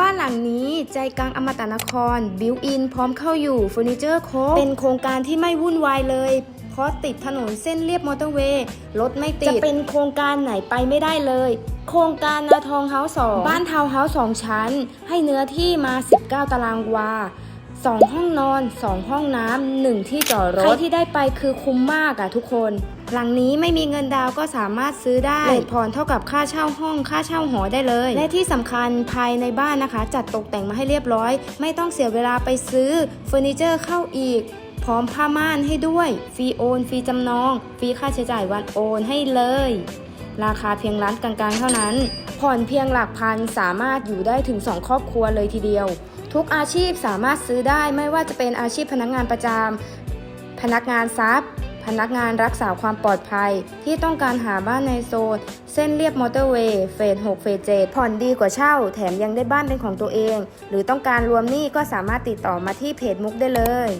บ้านหลังนี้ใจกลางอมตะนคร บิวอิน พร้อมเข้าอยู่เฟอร์นิเจอร์ครบเป็นโครงการที่ไม่วุ่นวายเลย เพราะติดถนนเส้นเรียบมอเตอร์เวย์รถไม่ติด จะเป็นโครงการไหนไปไม่ได้เลย โครงการนาทองเฮาส์สองบ้านทาวน์เฮาส์สองชั้น ให้เนื้อที่มา 19 ตารางวา สองห้องนอน 2 ห้องน้ำหนึ่งที่จอดรถใครที่ได้ไปคือคุ้มมากอะทุกคนหลังนี้ไม่มีเงินดาวน์ก็สามารถซื้อได้เลทผ่อนเท่ากับค่าเช่าห้องค่าเช่าหอได้เลย และที่สำคัญภายในบ้านนะคะ จัดตกแต่งมาให้เรียบร้อย ไม่ต้องเสียเวลาไปซื้อเฟอร์นิเจอร์เข้าอีก พร้อมผ้าม่านให้ด้วย ฟรีโอน ฟรีจำนอง ฟรีค่าใช้จ่ายวันโอนให้เลย ราคาเพียงร้านกลางๆ เท่านั้น ผ่อนเพียงหลักพันสามารถอยู่ได้ถึง 2 ครอบครัวเลยทีเดียว ทุกอาชีพสามารถซื้อได้ไม่ว่าจะเป็นอาชีพพนักงานประจำพนักงานทรัพย์พนักงานรักษาความปลอดภัย ที่ต้องการหาบ้านในโซน เส้นเรียบมอเตอร์เวย์เฟส 6 เฟส 7 ผ่อนดีกว่าเช่า แถมยังได้บ้านเป็นของตัวเอง หรือต้องการรวมหนี้ก็สามารถติดต่อมาที่เพจมุกได้เลย